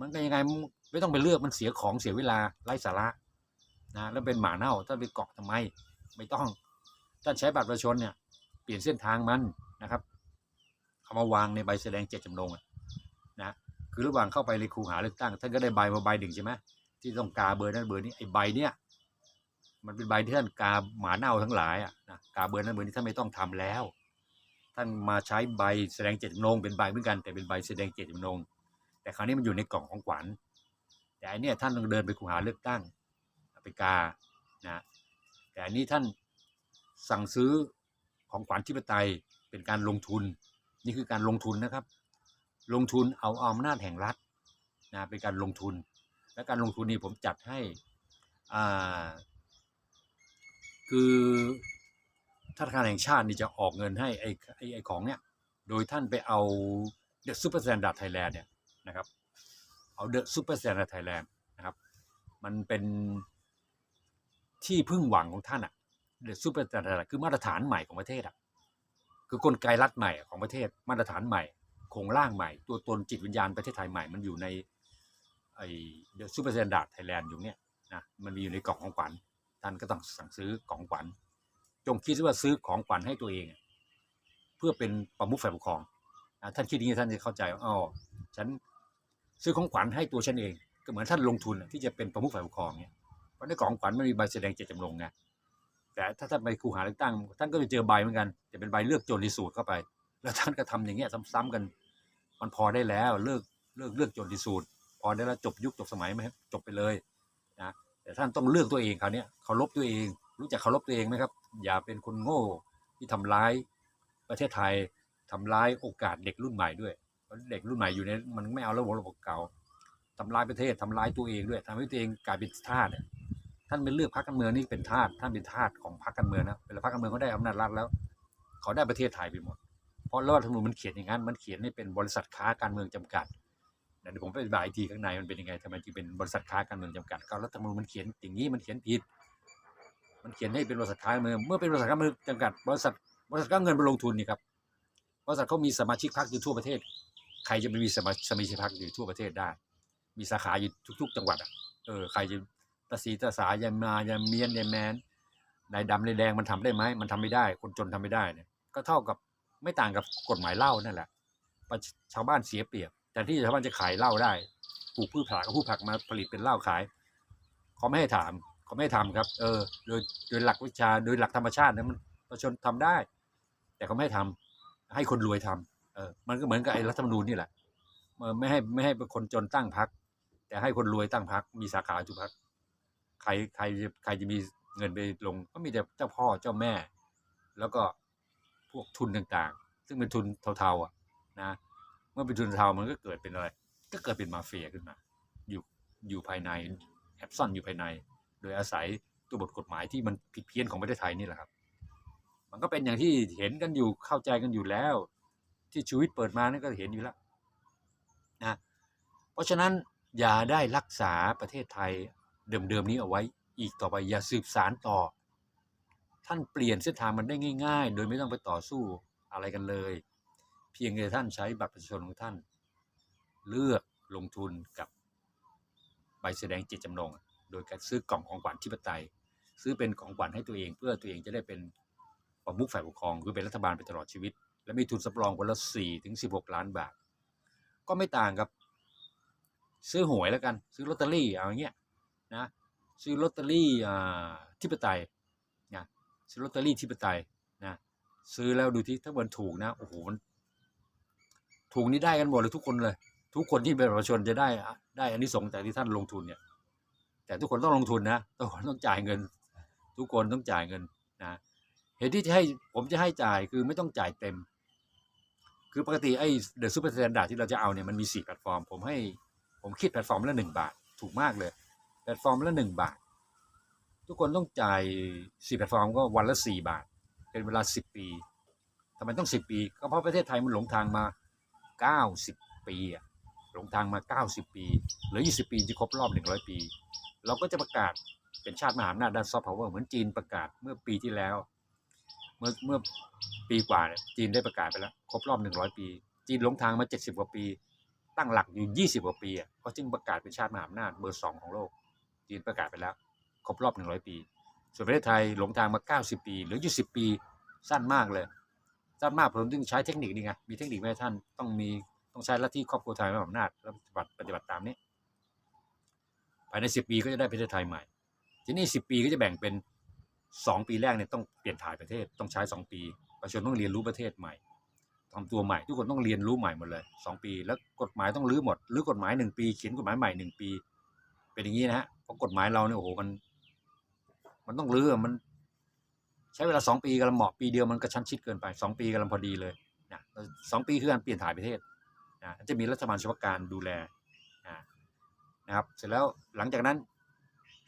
มันก็ยังไงไม่ต้องไปเลือกมันเสียของเสียเวลาไร้สาระนะแล้วเป็นหมาเน่าท่านไปเกาะทำไม ไม่ต้องท่านใช้บัตรประชาชนเนี่ยเปลี่ยนเส้นทางมันนะครับเอามาวางในใบแสดงเจตจำนงอะนะคือระหว่างเข้าไปในคูหาเลือกตั้งท่านก็ได้ใบมาใบหนึ่งใช่ไหมที่ต้องกาเบอร์นั้นเบอร์นี้ไอ้ใบเนี้ยมันเป็นใบที่ท่านกาหมาเน่าทั้งหลายอะนะกาเบอร์นั้นเบอร์นี้ท่านไม่ต้องทำแล้ว ท่านมาใช้ใบแสดงเจตจำนงเป็นใบเหมือนกันแต่เป็นใบแสดงเจตจำนง แต่คราวนี้มันอยู่ในกล่องของขวัญ แต่อันนี้ท่านต้องเดินไปคูหาเลือกตั้งไปกานะแต่อันนี้ท่านสั่งซื้อของขวัญทิปไตยเป็นการลงทุน นี่คือการลงทุนนะครับ ลงทุนเอาอำนาจแห่งรัฐนะเป็นการลงทุน และการลงทุนนี้ผมจัดให้อ่าคือธนาคารแห่งชาตินี่จะออกเงินให้ไอ้ไอ้ของเนี้ยโดยท่านไปเอา The Super Standard Thailand เนี่ย นะครับเอา The Super Standard Thailand นะครับ มันเป็นที่พึ่งหวังของท่านอะ The Super Standard คือมาตรฐานใหม่ของประเทศอะคือกลไกรัฐใหม่ของประเทศมาตรฐานใหม่โครงร่างใหม่ ตัวตนจิตวิญญาณประเทศไทยใหม่มันอยู่ในไอ้ The Super Standard Thailand อยู่เนี่ยนะมันมีอยู่ในกล่องของขวัญท่านก็ต้องสั่งซื้อกล่องขวัญจงคิดว่าซื้อของขวัญให้ตัวเอง เพื่อเป็นประมุขฝ่ายปกครองท่านคิดอย่างนี้ท่านจะเข้าใจว่าอ๋อฉัน ซื้อของขวัญให้ตัวฉันเอง ก็เหมือนท่านลงทุนที่จะเป็นประมุขฝ่ายปกครองเนี่ยเพราะในกล่องขวัญมันมีใบแสดงเจตจำนงไงแต่ถ้าท่านไปคูหาเลือกตั้ง ท่านก็จะเจอใบเหมือนกันจะเป็นใบเลือกโจรที่สูตรเข้าไป แล้วท่านก็ทำอย่างเงี้ยซ้ำๆกัน มันพอได้แล้วเลิกเลิกเลือกโจรที่สูตรพอได้แล้วจบยุคจบสมัยไหมจบไปเลยนะแต่ท่านต้องเลือกตัวเองคราวเนี้ยเคารพตัวเอง รู้จักเคารพตัวเองไหมครับ อย่าเป็นคนโง่ที่ทำร้ายประเทศไทยทำร้ายโอกาสเด็กรุ่นใหม่ด้วย เด็กรุ่นใหม่อยู่ในมันไม่เอาระบบระบบเก่าทำลายประเทศทำลายตัวเองด้วยทำให้ตัวเองกลายเป็นทาสเนี่ยท่านเป็นเลือกพรรคการเมืองนี่เป็นทาสท่านเป็นทาสของพรรคการเมืองนะเวลาพรรคการเมืองเขาได้อำนาจรัฐแล้วเขาได้ประเทศไทยไปหมด เพราะรัฐธรรมนูญมันเขียนอย่างนั้นมันเขียนให้เป็นบริษัทค้าการเมืองจำกัดเดี๋ยวผมไปอธิบายอีกทีข้างในมันเป็นยังไงทำไมจึงเป็นบริษัทค้าการเมืองจำกัดก็รัฐธรรมนูญมันเขียนอย่างนี้มันเขียนผิด มันเขียนให้เป็นบริษัทค้าการเมืองเมื่อเป็นบริษัทการเมืองจำกัดบริษัทบริษัทก็เอาเงินไปลงทุนนี่ครับบริษัทเขามีสมาชิกพรรคอยู่ทั่วประเทศ ใครจะไม่มีสมาสมาชิกพรรคอยู่ทั่วประเทศได้ มีสาขาอยู่ทุก ๆ จังหวัดอะเออใครจะตาสีตาสายามายายเมียนยายแมนนายดำนายแดงมันทำได้ไหมมันทำไม่ได้ คนจนทำไม่ได้เนี่ยก็เท่ากับไม่ต่างกับกฎหมายเหล้านั่นแหละประชาวบ้านเสียเปรียบ แต่ที่ชาวบ้านจะขายเหล้าได้ปลูกพืชผักก็พืชผักมาผลิตเป็นเหล้าขายเขาไม่ให้ถามเขาไม่ให้ทำครับ เออ โดยโดยหลักวิชาโดยหลักธรรมชาตินี่ยมันประชาชนทำได้ แต่เขาไม่ให้ทำให้คนรวยทำ เออมันก็เหมือนกับไอ้รัฐธรรมนูญนี่แหละไม่ให้ไม่ให้เป็นคนจนตั้งพรรคแต่ให้คนรวยตั้งพรรคมีสาขาทุกพรรคใครใครใครจะมีเงินไปลง ก็มีแต่เจ้าพ่อเจ้าแม่ แล้วก็พวกทุนต่างๆ ซึ่งเป็นทุนเทาๆอะนะเมื่อเป็นทุนเทามันก็เกิดเป็นอะไร ก็เกิดเป็นมาเฟียขึ้นมา อยู่อยู่ภายในแอบซ่อนอยู่ภายใน โดยอาศัยตัวบทกฎหมายที่มันผิดเพี้ยนของประเทศไทยนี่แหละครับ มันก็เป็นอย่างที่เห็นกันอยู่เข้าใจกันอยู่แล้ว ที่ชีวิตเปิดมานี่ก็เห็นอยู่แล้วนะเพราะฉะนั้นอย่าได้รักษาประเทศไทยเดิมๆนี้เอาไว้อีกต่อไปอย่าสืบสารต่อ ท่านเปลี่ยนเส้นทางมันได้ง่าย ๆ โดยไม่ต้องไปต่อสู้อะไรกันเลย เพียงแต่ท่านใช้บัตรประชาชนของท่าน เลือกลงทุนกับใบแสดงเจตจำนง โดยการซื้อกล่องของขวัญทิปไตย ซื้อเป็นของขวัญให้ตัวเองเพื่อตัวเองจะได้เป็นประมุขฝ่ายปกครองคือเป็นรัฐบาลไปตลอดชีวิต และมีทุนสำรองวันละสี่ถึงสิบหกล้านบาท ก็ไม่ต่างกับ ซื้อหวยแล้วกัน ซื้อลอตเตอรี่เอาอย่างเงี้ยนะซื้อลอตเตอรี่อ่าทิปไตยนะซื้อลอตเตอรี่ทิปไตยนะซื้อแล้วดูที่ถ้ามันถูกนะโอ้โหมันถูกนี่ได้กันหมดเลยทุกคนเลย ทุกคนที่เป็นประชาชนจะได้ได้อันนี้สงจากที่ท่านลงทุนเนี่ย แต่ทุกคนต้องลงทุนนะทุกคนต้องจ่ายเงิน ทุกคนต้องจ่ายเงินนะเหตุที่จะให้ผมจะให้จ่ายคือไม่ต้องจ่ายเต็ม คือปกติไอ้เดอะซูเปอร์สแตนดาร์ดที่เราจะเอาเนี่ยมันมีสี่แพลตฟอร์ม ผมให้ผมคิดแพลตฟอร์มละหนึ่งบาท ถูกมากเลย แพลตฟอร์มละหนึ่งบาท ทุกคนต้องจ่ายสี่แพลตฟอร์มก็วันละสี่บาท เป็นเวลาสิบปีทำไมต้องสิบปี ก็เพราะประเทศไทยมันหลงทางมาเก้าสิบปีอะหลงทางมาเก้าสิบปีเหลือยี่สิบปีจะครบรอบหนึ่งร้อยปี เราก็จะประกาศเป็นชาติมหาอำนาจด้านซอฟต์พาวเวอร์เหมือนจีนประกาศเมื่อปีที่แล้ว เมื่อเมื่อปีกว่าเนี่ยจีนได้ประกาศไปแล้ว ครบรอบหนึ่งร้อยปี จีนหลงทางมาเจ็ดสิบกว่าปี ตั้งหลักอยู่20กว่าปีอะก็จึงประกาศเป็นชาติมหาอำนาจเบอร์สองของโลก จีนประกาศไปแล้ว ครบรอบ100ปี ส่วนประเทศไทยหลงทางมา90ปีหรืออยู่10ปี สั้นมากเลย สั้นมากผมจึงใช้เทคนิคนี่ไงมีเทคนิคไหมท่านต้องมีต้องใช้ลัทธิครอบครัวไทยมหาอำนาจแล้วปฏิบัติปฏิบัติตามนี้ภายใน10ปีก็จะได้ประเทศไทยใหม่ ทีนี้10ปีก็จะแบ่งเป็น 2ปีแรกเนี่ยต้องเปลี่ยนถ่ายประเทศต้องใช้2ปีประชาชนต้องเรียนรู้ประเทศใหม่ทำตัวใหม่ ทุกคนต้องเรียนรู้ใหม่หมดเลย2ปี แล้วกฎหมายต้องรื้อหมดรื้อกฎหมาย1ปี เขียนกฎหมายใหม่1ปี เป็นอย่างนี้นะฮะเพราะกฎหมายเราเนี่ยโอ้โหมัน มันต้องรื้อมัน ใช้เวลา2ปีกำลังเหมาะปีเดียวมันกระชั้นชิดเกินไป2ปีกำลังพอดีเลยนะสองปีคือการเปลี่ยนถ่ายประเทศนะจะมีรัฐบาลเฉพาะการดูแลนะครับ เสร็จแล้วหลังจากนั้น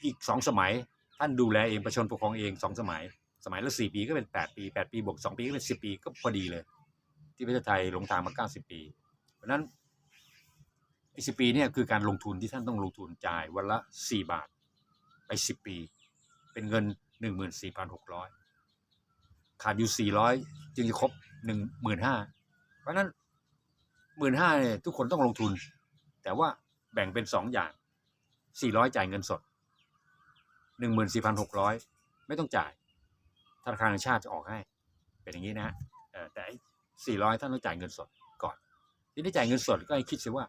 อีกสองสมัย ท่านดูแลเองประชาชนปกครองเองสองสมัย สมัยละสี่ปีก็เป็นแปดปีแปดปีบวกสองปีก็เป็นสิบปีก็พอดีเลย ที่ประเทศไทยหลงทางมาเก้าสิบปี เพราะนั้นไอ้สิปีเนี่ยคือการลงทุนที่ท่านต้องลงทุนจ่ายวันละสี่บาทไปสิบปี เป็นเงินหนึ่งหมื่นสี่พันหกร้อยขาดอยู่สี่ร้อยจึงจะครบหนึ่งหมื่นห้าเพราะนั้นหมื่นห้าเนี่ยทุกคนต้องลงทุน แต่ว่าแบ่งเป็นสองอย่างสี่ร้อยจ่ายเงินสด หนึ่งหมื่นสี่พันหกร้อยไม่ต้องจ่ายธนาคารแห่งชาติจะออกให้ เป็นอย่างนี้นะฮะแต่สี่ร้อยท่านต้องจ่ายเงินสดก่อน ทีนี้จ่ายเงินสดก็ให้คิดซิว่า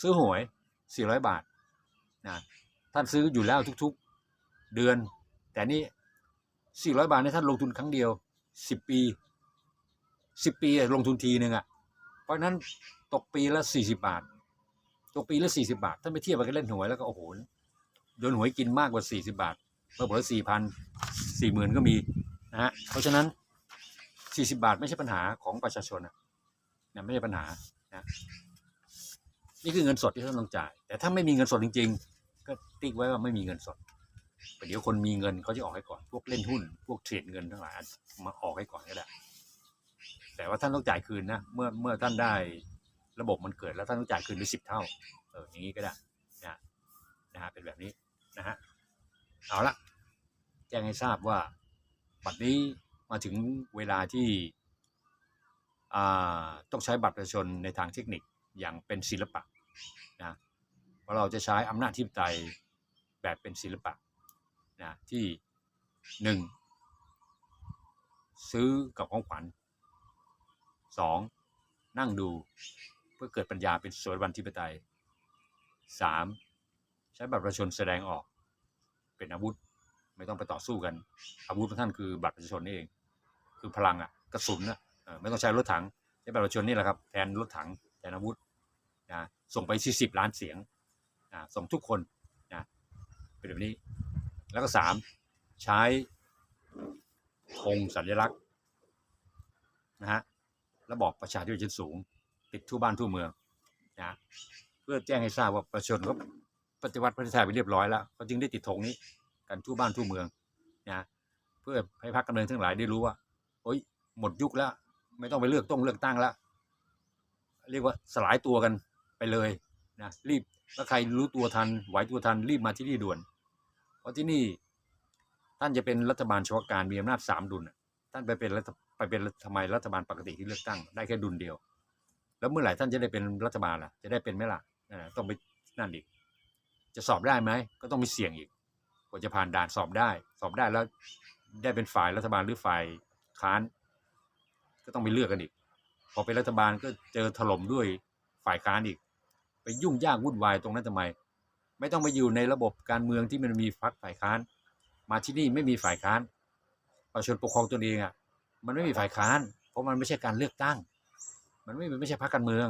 ซื้อหวยสี่ร้อยบาทนะท่านซื้ออยู่แล้วทุกๆเดือน แต่นี่สี่ร้อยบาทเนี่ยท่านลงทุนครั้งเดียวสิบปีสิบปีลงทุนทีหนึ่งอะ เพราะนั้นตกปีละสี่สิบาท ตกปีละสี่สิบาท ท่านไปเทียบกับเล่นหวยแล้วก็โอ้โห โดนหวยกินมากกว่าสี่สิบาทเมื่อบอสี่พันสี่หมื่นก็มีนะฮะเพราะฉะนั้นสี่สิบาทไม่ใช่ปัญหาของประชาชนนะนะไม่ใช่ปัญหานะนี่คือเงินสดที่ท่านต้องจ่าย แต่ถ้าไม่มีเงินสดจริง ๆ ก็ติ๊กไว้ว่าไม่มีเงินสดเดี๋ยวคนมีเงินเขาจะออกให้ก่อน พวกเล่นหุ้น พวกเทรดเงินทั้งหลายมาออกให้ก่อนก็ได้แต่ว่าท่านต้องจ่ายคืนนะ เมื่อเมื่อท่านได้ระบบมันเกิดแล้วท่านต้องจ่ายคืนด้วยสิบเท่า เอออย่างนี้ก็ได้นะนะฮะเป็นแบบนี้ นะฮะเอาละแจ้งให้ทราบว่าบัดนี้มาถึงเวลาที่ต้องใช้บัตรประชาชนในทางเทคนิคอย่างเป็นศิลปะนะเพราะเราจะใช้อำนาจทิปไตยแบบเป็นศิลปะนะที่หนึ่งซื้อกับของขวัญสองนั่งดูเพื่อเกิดปัญญาเป็นสวยวันทิปไตยสาม ใช้บัตรประชาชนแสดงออกเป็นอาวุธ ไม่ต้องไปต่อสู้กัน อาวุธของท่านคือบัตรประชาชนนี่เอง คือพลังอะกระสุนอะไม่ต้องใช้รถถังใช้บัตรประชาชนนี่แหละครับแทนรถถังแทนอาวุธนะส่งไปสี่สิบล้านเสียงนะส่งทุกคนนะเป็นแบบนี้ แล้วก็สามใช้ธงสัญลักษณ์นะฮะระบอบประชาธิปไตยชั้นสูง ติดทั่วบ้านทั่วเมืองนะเพื่อแจ้งให้ทราบว่าประชาชนก็ ปฏิวัติประเทศไทยไปเรียบร้อยแล้วเขาจึงได้ติดธงนี้ กันทั่วบ้านทั่วเมืองนะเพื่อให้พรรคการเมืองทั้งหลายได้รู้ว่าโอ้ยหมดยุคแล้ว ไม่ต้องไปเลือกต้องเลือกตั้งแล้วเรียกว่าสลายตัวกันไปเลยนะรีบถ้าใครรู้ตัวทันไหวตัวทันรีบมาที่นี่ด่วน เพราะที่นี่ท่านจะเป็นรัฐบาลเฉพาะการมีอำนาจสามดุลท่านไปเป็นรัฐไปเป็นทำไมรัฐบาลปกติที่เลือกตั้งได้แค่ดุลเดียว แล้วเมื่อไหร่ท่านจะได้เป็นรัฐบาลล่ะจะได้เป็นไหมล่ะต้องไปนั่นอีก จะสอบได้ไหมก็ต้องมีเสี่ยงอีกกว่าจะผ่านด่านสอบได้ สอบได้แล้วได้เป็นฝ่ายรัฐบาลหรือฝ่ายค้าน ก็ต้องไปเลือกกันอีก พอเป็นรัฐบาลก็เจอถล่มด้วยฝ่ายค้านอีก ไปยุ่งยากวุ่นวายตรงนั้นทำไม ไม่ต้องไปอยู่ในระบบการเมืองที่มันมีพรรคฝ่ายค้าน มาที่นี่ไม่มีฝ่ายค้านประชาชนปกครองตัวเองอะมันไม่มีฝ่ายค้าน เพราะมันไม่ใช่การเลือกตั้ง มันไม่ไม่ใช่พรรคการเมือง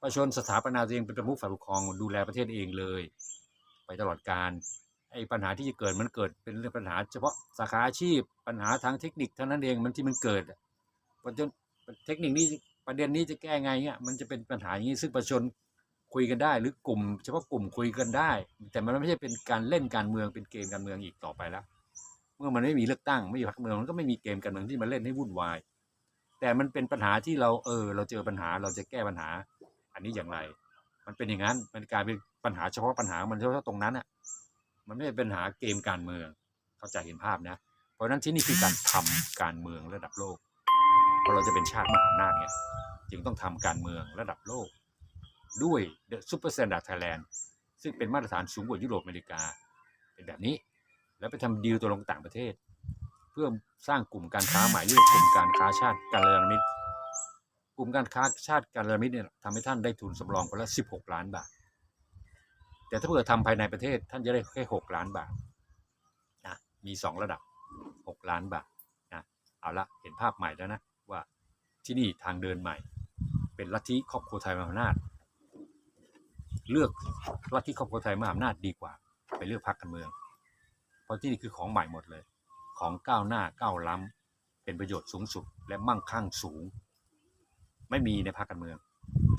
ประชาชนสถาปนาตัวเองเป็นประมุขฝ่ายปกครองดูแลประเทศเองเลย ไปตลอดการไอ้ปัญหาที่จะเกิดมันเกิดเป็นเรื่องปัญหา เฉพาะสาขาอาชีพ ปัญหาทางเทคนิคเท่านั้นเองมันที่มันเกิดอะเพระฉะนั้นเทคนิคนี้ประเด็นนี้จะแก้ไงเงี้ยมันจะเป็นปัญหาอย่างนี้ซึ่งประชาชนคุยกันได้ หรือกลุ่ม เฉพาะกลุ่มคุยกันได้ แต่มันไม่ใช่เป็นการเล่นการเมืองเป็นเกมการเมืองอีกต่อไปแล้วเมื่อมันไม่มีเลือกตั้งไม่มีพรรคเมืองมันก็ไม่มีเกมการเมืองที่มาเล่นให้วุ่นวาย แต่มันเป็นปัญหาที่เราเออ เราเจอปัญหาเราจะแก้ปัญหา อันนี้อย่างไร มันเป็นอย่างนั้นมันกลายเป็น ปัญหาเฉพาะปัญหามันเฉพาะตรงนั้นอะมันไม่ใช่ปัญหาเกมการเมือง เข้าใจเห็นภาพนะ เพราะฉะนั้นที่นี่คือการทำการเมืองระดับโลกเพราะเราจะเป็นชาติมหาอำนาจไงจึงต้องทำการเมืองระดับโลก ด้วย The Super Standard Thailand ซึ่งเป็นมาตรฐานสูงกว่ายุโรปอเมริกา เป็นแบบนี้ แล้วไปทำดีลตัวลงต่างประเทศ เพื่อสร้างกลุ่มการค้าใหม่เรียกกลุ่มการค้าชาติการละมิตรกลุ่มการค้าชาติการละมิตรเนี่ยทำให้ท่านได้ทุนสำรองคนละ 16 ล้านบาท แต่ถ้าเกิดทำภายในประเทศท่านจะได้แค่ 6 ล้านบาทนะมี 2 ระดับ 6 ล้านบาทนะเอาละเห็นภาพใหม่แล้วนะ ว่าที่นี่ทางเดินใหม่ เป็นลัทธิครอบครัวไทยมหาอำนาจ เลือกลัทธิครอบครัวไทยมหาอำนาจดีกว่า ไปเลือกพรรคการเมือง เพราะที่นี่คือของใหม่หมดเลย ของก้าวหน้าก้าวล้ำเป็นประโยชน์สูงสุดและมั่งคั่งสูง ไม่มีในพรรคการเมือง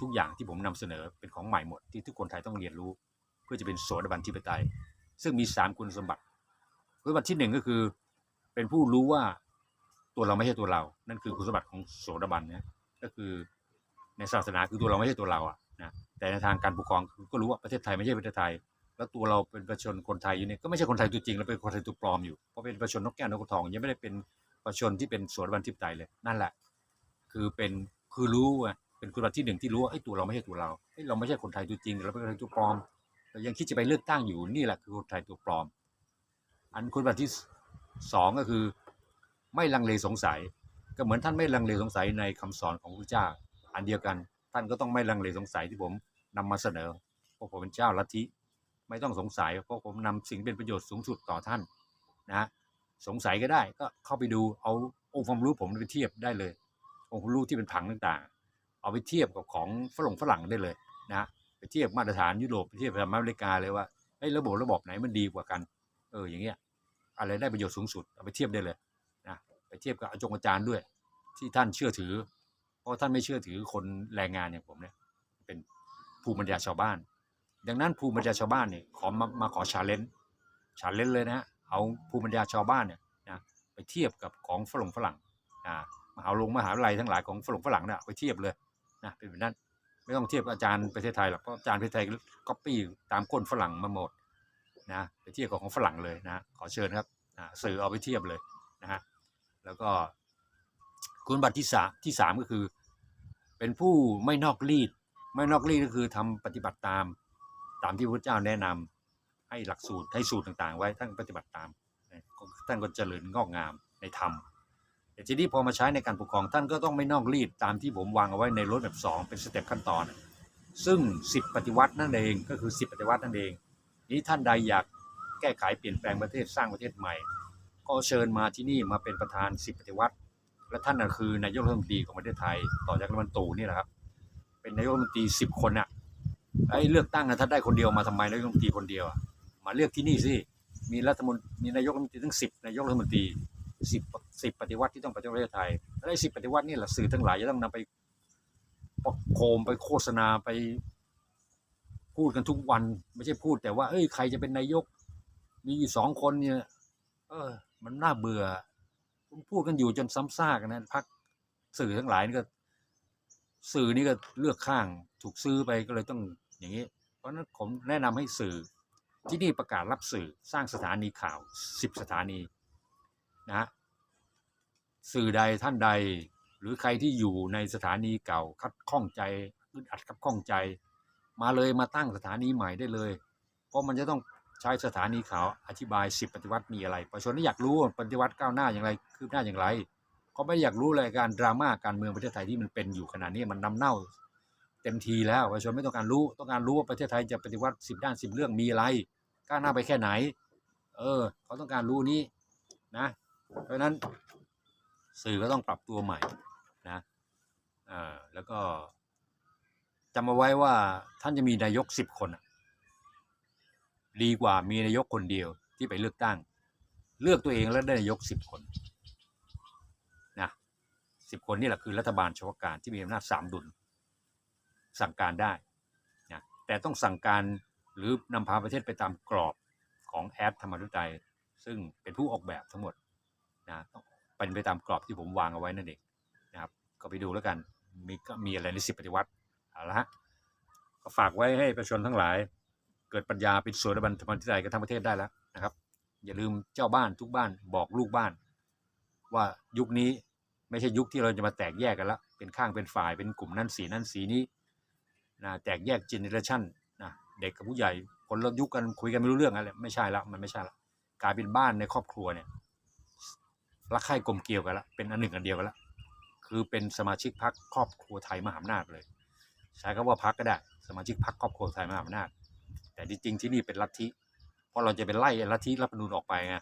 ทุกอย่างที่ผมนำเสนอเป็นของใหม่หมดที่ทุกคนไทยต้องเรียนรู้ เพื่อจะเป็นโสดาบันทิปไตย ซึ่งมีสามคุณสมบัติคุณสมบัติที่หนึ่งก็คือ เป็นผู้รู้ว่าตัวเราไม่ใช่ตัวเรา นั่นคือคุณสมบัติของโสดาบันนะก็คือในศาสนาคือตัวเราไม่ใช่ตัวเราอะนะแต่ในทางการปกครองก็รู้ว่าประเทศไทยไม่ใช่ประเทศไทย แล้วตัวเราเป็นประชาชนคนไทยอยู่เนี่ยก็ไม่ใช่คนไทยตัวจริงเราเป็นคนไทยตัวปลอมอยู่เพราะเป็นประชาชนนกแก้วนกกระทองยังไม่ได้เป็นประชาชนที่เป็นโสดาบันทิปไตยเลยนั่นแหละ คือเป็นคือรู้อะเป็นคุณสมบัติที่หนึ่งที่รู้ว่าไอ้ตัวเราไม่ใช่ตัวเราเอ้เราไม่ใช่คนไทยตัวจริงเราเป็นคนไทยตัวปลอม เรายังคิดจะไปเลือกตั้งอยู่นี่แหละคือคนไทยตัวปลอม อันคุณสมบัติที่สองก็คือไม่ลังเลสงสัย ก็เหมือนท่านไม่ลังเลสงสัยในคำสอนของพระเจ้า อันเดียวกัน ท่านก็ต้องไม่ลังเลสงสัยที่ผมนำมาเสนอเพราะผมเป็นเจ้าลัทธิไม่ต้องสงสัยเพราะผมนำสิ่งเป็นประโยชน์สูงสุดต่อท่านนะสงสัยก็ได้ก็เข้าไปดูเอาองค์ความรู้ผมไปเทียบได้เลย องค์ความรู้ที่เป็นผังต่างๆ เอาไปเทียบกับของฝรั่งฝรั่งได้เลยนะ เทียบมาตรฐานยุโรปไปเทียบกับอเมริกาเลยว่าไอ้ระบบระบบไหนมันดีกว่ากัน เอออย่างเงี้ยอะไรได้ประโยชน์สูงสุดเอาไปเทียบได้เลยนะไปเทียบกับอาจงอาจารย์ด้วย ที่ท่านเชื่อถือ เพราะท่านไม่เชื่อถือคนแรงงานอย่างผมเนี่ยเป็นภูมิปัญญาชาวบ้าน ดังนั้นภูมิปัญญาชาวบ้านเนี่ยขอมามาขอชาเลนจ์ชาเลนจ์เลยนะเอาภูมิปัญญาชาวบ้านเนี่ยนะไปเทียบกับของฝรั่งฝรั่งอ่ามหาลงมหาวิทยาลัยทั้งหลายของฝรั่งฝรั่งเนี่ยไปเทียบเลยนะเป็นแบบนั้น ไม่ต้องเทียบอาจารย์ประเทศไทยหรอกเพราะอาจารย์ประเทศไทยก๊อปปี้ตามก้นฝรั่งมาหมดนะไปเทียบกับของฝรั่งเลยนะขอเชิญครับอ่าสื่อเอาไปเทียบเลยนะฮะแล้วก็คุณบัตรที่สามที่สามก็คือ เป็นผู้ไม่นอกรีด ไม่นอกรีดก็คือทำปฏิบัติตาม ตามที่พระเจ้าแนะนำให้หลักสูตรให้สูตรต่างๆ ไว้ท่านปฏิบัติตามท่านก็เจริญงอกงามในธรรม ทีนี้พอมาใช้ในการปกครองท่านก็ต้องไม่นอกรีดตามที่ผมวางเอาไว้ในรถแบบสองเป็นสเต็ปขั้นตอน ซึ่งสิบปฏิวัตินั่นเองก็คือสิบปฏิวัตินั่นเอง นี้ท่านใดอยากแก้ไขเปลี่ยนแปลงประเทศสร้างประเทศใหม่ ก็เชิญมาที่นี่มาเป็นประธานสิบปฏิวัติ และท่านน่ะคือนายกรัฐมนตรีของประเทศไทย ต่อจากรัฐมนตรีนี่แหละครับ เป็นนายกรัฐมนตรีสิบคนน่ะไอ้เลือกตั้งอะท่านได้คนเดียวมาทำไมนายกรัฐมนตรีคนเดียวมาเลือกที่นี่สิมีรัฐมนตรีมีนายกรัฐมนตรีทั้งสิบนายกรัฐมนตรี สิบสิบปฏิวัติที่ต้องปฏิวัติประเทศไทยและไอ้สิบปฏิวัตินี่แหละสื่อทั้งหลายจะต้องนำไปประโคมไปโฆษณาไปพูดกันทุกวัน ไม่ใช่พูดแต่ว่าเอ้ยใครจะเป็นนายก มีอยู่สองคนเนี่ย เออ มันน่าเบื่อพูดกันอยู่จนซ้ำซากนะพักสื่อทั้งหลายนี่ก็ สื่อนี่ก็เลือกข้างถูกซื้อไปก็เลยต้องอย่างนี้ เพราะฉะนั้นผมแนะนำให้สื่อที่นี่ประกาศรับสื่อสร้างสถานีข่าวสิบสถานี นะฮะสื่อใดท่านใด หรือใครที่อยู่ในสถานีเก่าคัดข้องใจอึดอัดคับข้องใจ มาเลยมาตั้งสถานีใหม่ได้เลย เพราะมันจะต้องใช้สถานีขาวอธิบายสิบปฏิวัติมีอะไรประชาชนอยากรู้ปฏิวัติก้าวหน้าอย่างไรคืบหน้าอย่างไรเขาไม่อยากรู้เลยการดราม่าการเมืองประเทศไทยที่มันเป็นอยู่ขนาดนี้มันนำเน่า เต็มทีแล้วประชาชนไม่ต้องการรู้ต้องการรู้ว่าประเทศไทยจะปฏิวัติสิบด้านสิบเรื่องมีอะไรก้าวหน้าไปแค่ไหน เออเขาต้องการรู้นี้นะ เพราะนั้นสื่อก็ต้องปรับตัวใหม่นะอ่าแล้วก็จำเอาไว้ว่าท่านจะมีนายกสิบคนอะดีกว่ามีนายกคนเดียวที่ไปเลือกตั้ง เลือกตัวเองแล้วได้นายกสิบคนนะสิบคนนี่แหละคือรัฐบาลเฉพาะการที่มีอำนาจสามดุล สั่งการได้นะแต่ต้องสั่งการหรือนำพาประเทศไปตามกรอบของแอดธรรมดุไตยซึ่งเป็นผู้ออกแบบทั้งหมด นะต้องเป็นไปตามกรอบที่ผมวางเอาไว้นั่นเองนะครับ ก็ไปดูแล้วกันมีก็มีอะไรในสิบปฏิวัติเอาละฮะก็ฝากไว้ให้ประชาชนทั้งหลาย เกิดปัญญาเป็นโสดาบันธรรมทิไตยกันทั้งประเทศได้แล้วนะครับ อย่าลืมเจ้าบ้านทุกบ้านบอกลูกบ้าน ว่ายุคนี้ไม่ใช่ยุคที่เราจะมาแตกแยกกันละเป็นข้างเป็นฝ่ายเป็นกลุ่มนั่นสีนั่นสีนี้นะแตกแยกเจเนอเรชันนะเด็กกับผู้ใหญ่คนละยุคกันคุยกันไม่รู้เรื่องอะไรไม่ใช่ละมันไม่ใช่ละกลายเป็นบ้านในครอบครัวเนี่ย รักใคร่กลมเกลียวกันละเป็นอันหนึ่งอันเดียวกันละคือเป็นสมาชิกพรรคครอบครัวไทยมหาอำนาจเลย ใช้คำว่าพรรคก็ได้ สมาชิกพรรคครอบครัวไทยมหาอำนาจ แต่จริงๆที่นี่เป็นลัทธิเพราะเราจะไปไล่ลัทธิรัฐธรรมนูญออกไปไง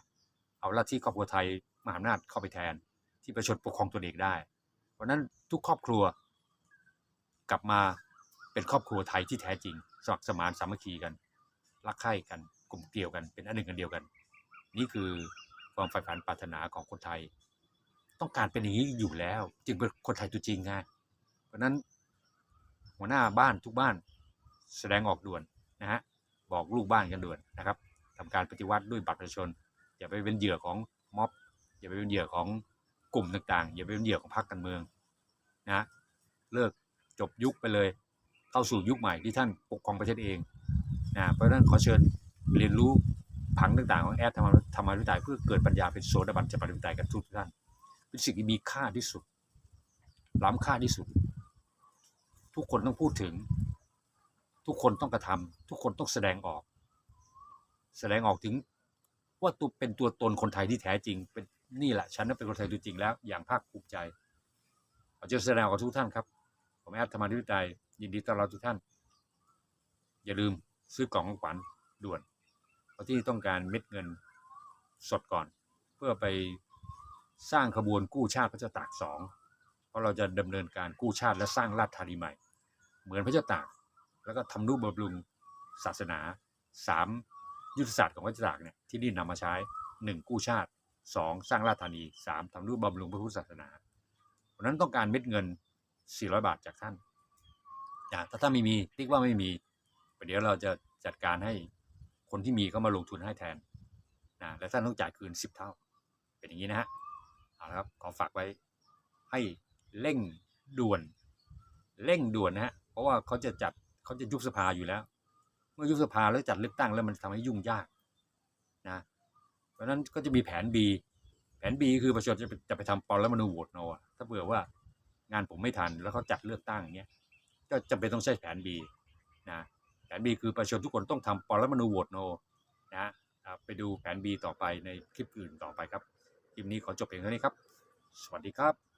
เอาลัทธิครอบครัวไทยมหาอำนาจเข้าไปแทน ที่ประชาชนปกครองตัวเองได้ เพราะนั้นทุกครอบครัวกลับมาเป็นครอบครัวไทยที่แท้จริงสมัครสมานสามัคคีกัน รักใคร่กันกลมเกลียวกันเป็นอันหนึ่งอันเดียวกัน นี่คือ ความใฝ่ฝันปรารถนาของคนไทย ต้องการเป็นอย่างนี้อยู่แล้ว จึงเป็นคนไทยตัวจริงไงเพราะนั้นหัวหน้าบ้านทุกบ้านแสดงออกด่วนนะฮะบอกลูกบ้านกันด่วนนะครับทำการปฏิวัติด้วยบัตรประชาชน อย่าไปเป็นเหยื่อของม็อบ อย่าไปเป็นเหยื่อของกลุ่มต่างๆ อย่าไปเป็นเหยื่อของพรรคการเมืองนะฮะเลิกจบยุคไปเลย เข้าสู่ยุคใหม่ที่ท่านปกครองประเทศเองนะเพราะฉะนั้นขอเชิญเรียนรู้ ผังต่างๆของแอดธรรมธรรมาธิปไตยเพื่อเกิดปัญญาเป็นโสดาบันจะปฏิปไตยกันทุกท่าน เป็นสิ่งที่มีค่าที่สุด ล้ำค่าที่สุด ทุกคนต้องพูดถึง ทุกคนต้องกระทำทุกคนต้องแสดงออก แสดงออกถึงว่าตัวเป็นตัวตนคนไทยที่แท้จริง เป็นนี่แหละฉันนั้นเป็นคนไทยตัวจริงแล้ว อย่างภาคภูมิใจขอเชิญแสดงออกกับทุกท่านครับผมแอดธรรมาธิปไตยยินดีต้อนรับทุกท่าน อย่าลืมซื้อกล่องของขวัญด่วน เพราะที่ต้องการเม็ดเงินสดก่อน เพื่อไปสร้างขบวนกู้ชาติพระเจ้าตากสองเพราะเราจะดำเนินการกู้ชาติและสร้างราชธานีใหม่ เหมือนพระเจ้าตาก แล้วก็ทำนุบำรุงศาสนาสามยุทธศาสตร์ของพระเจ้าตากเนี่ยที่นี่นำมาใช้หนึ่งกู้ชาติสองสร้างราชธานีสามทำนุบำรุงพระพุทธศาสนาเพราะนั้นต้องการเม็ดเงิน 400 บาทจากท่านอ่าถ้าท่านไม่มีติ๊กว่าไม่มีเดี๋ยวเราจะจัดการให้ คนที่มีเขามาลงทุนให้แทนนะและท่านต้องจ่ายคืน 10 เท่า เป็นอย่างนี้นะฮะเอาละครับขอฝากไว้ให้เร่งด่วน เร่งด่วนนะฮะเพราะว่าเขาจะจัดเขาจะยุบสภาอยู่แล้ว เมื่อยุบสภาแล้วจัดเลือกตั้งแล้วมันทำให้ยุ่งยากนะเพราะนั้นก็จะมีแผน B แผน B คือประชาชนจะจะไปทำปรรัฐธรรมนูโหวตโนอะถ้าเผื่อว่างานผมไม่ทันแล้วเขาจัดเลือกตั้งอย่างเงี้ยก็จำเป็นต้องใช้แผน B นะ น B คือประชาชนทุกคนต้องทำปรมาณูโหวตโนนะฮะไปดูแผน B ต่อไปในคลิปอื่นต่อไปครับ คลิปนี้ขอจบเพียงเท่านี้ครับ สวัสดีครับ